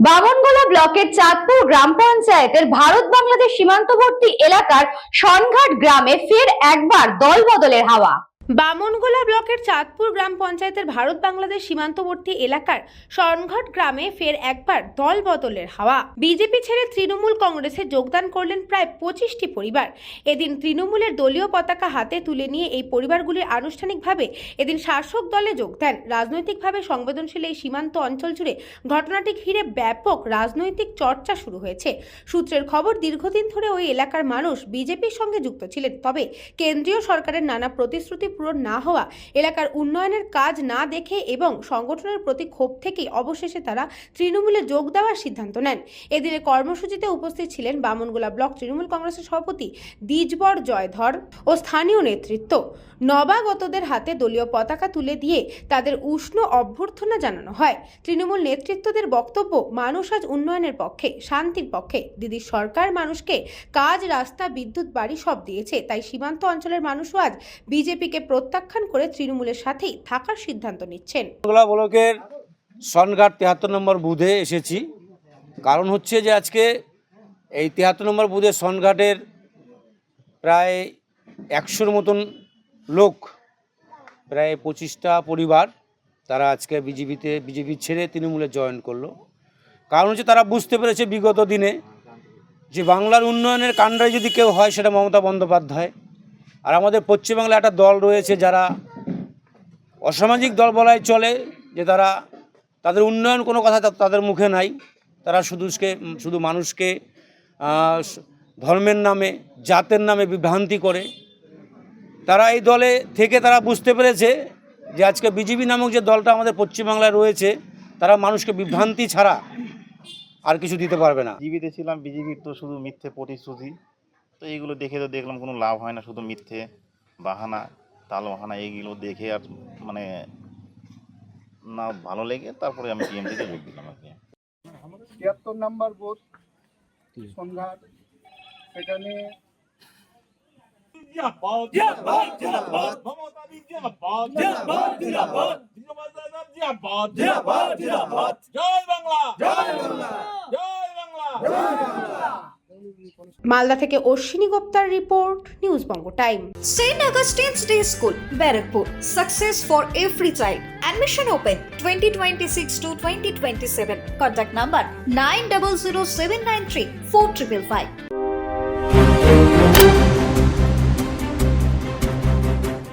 বামনগোলা ব্লকের চাঁদপুর গ্রাম পঞ্চায়েতের ভারত বাংলাদেশ সীমান্তবর্তী এলাকার সনঘাট গ্রামে ফের একবার দল বদলের হাওয়া। বামনগোলা ব্লকের চাঁদপুর গ্রাম পঞ্চায়েতের ভারত বাংলাদেশ সীমান্তবর্তী এলাকার শরণঘাট গ্রামে ফের একবার দল বদলের হাওয়া। বিজেপি ছেড়ে তৃণমূল কংগ্রেসে যোগদান করলেন প্রায় পঁচিশটি পরিবার। এদিন তৃণমূলের দলীয় পতাকা হাতে তুলে নিয়ে এই পরিবারগুলি আনুষ্ঠানিকভাবে এদিন শাসক দলে যোগ দেন। রাজনৈতিকভাবে সংবেদনশীল এই সীমান্ত অঞ্চল জুড়ে ঘটনাটি ঘিরে ব্যাপক রাজনৈতিক চর্চা শুরু হয়েছে। সূত্রের খবর, দীর্ঘদিন ধরে ওই এলাকার মানুষ বিজেপির সঙ্গে যুক্ত ছিলেন। তবে কেন্দ্রীয় সরকারের নানা প্রতিশ্রুতি পূরণ না হওয়া, এলাকার উন্নয়নের কাজ না দেখে এবং সংগঠনের প্রতি ক্ষোভ থেকেই অবশেষে তারা তৃণমূলে যোগ দেওয়ার সিদ্ধান্ত নেন। এদিনের কর্মসূচিতে উপস্থিত ছিলেন বামনগোলা ব্লক তৃণমূল কংগ্রেসের সভাপতি দ্বিজবর জয়ধর ও স্থানীয় নেতৃত্ব। নবাগতদের হাতে দলীয় পতাকা তুলে দিয়ে তাদের উষ্ণ অভ্যর্থনা জানানো হয়। তৃণমূল নেতৃত্বদের বক্তব্য, মানুষ আজ উন্নয়নের পক্ষে, শান্তির পক্ষে। দিদির সরকার মানুষকে কাজ, রাস্তা, বিদ্যুৎ, বাড়ি সব দিয়েছে, তাই সীমান্ত অঞ্চলের মানুষও আজ বিজেপিকে প্রত্যাখ্যান করে তৃণমূলের সাথেই থাকার সিদ্ধান্ত নিচ্ছেন। বাংলা ব্লকের সনঘাট তিয়াত্তর নম্বর বুধে এসেছি। কারণ হচ্ছে যে আজকে এই তেহাত্তর নম্বর বুধে সনঘাটের প্রায় একশোর মতন লোক, প্রায় পঁচিশটা পরিবার তারা আজকে বিজেপিতে, বিজেপি ছেড়ে তৃণমূলে জয়েন করল। কারণ হচ্ছে তারা বুঝতে পেরেছে বিগত দিনে যে বাংলার উন্নয়নের কাণ্ডায় যদি কেউ হয়, সেটা মমতা বন্দ্যোপাধ্যায়। আর আমাদের পশ্চিমবাংলায় একটা দল রয়েছে যারা অসামাজিক দল বলাই চলে, যে তারা তাদের উন্নয়ন কোনো কথা তাদের মুখে নাই। তারা শুধুকে শুধু মানুষকে ধর্মের নামে, জাতের নামে বিভ্রান্তি করে। তারা এই দলে থেকে তারা বুঝতে পেরেছে যে আজকে বিজেপি নামক যে দলটা আমাদের পশ্চিমবাংলায় রয়েছে, তারা মানুষকে বিভ্রান্তি ছাড়া আর কিছু দিতে পারবে না। বিজেপিতে ছিলাম, বিজেপির তো শুধু মিথ্যে প্রতিশ্রুতি। তো এইগুলো দেখে তো দেখলাম কোনো লাভ হয় না শুধু মিথ্যে বাহানা তাল বাহানা এইগুলো দেখে আর মানে না ভালো লেগে তারপরে আমি টিএমসিতে যোগ দিলাম আর কি। তিয়াত্তর নাম্বার বুথ সন্ধ্যার সেখানে জয় বাংলা জয় বাংলা জয় বাংলা। মালদা থেকে Ashwini গুপ্তার report news Banga time. Saint Augustine's Day School, Barrackpore. Success for every child admission open twenty twenty six to twenty twenty seven contact number nine double zero seven nine three four triple five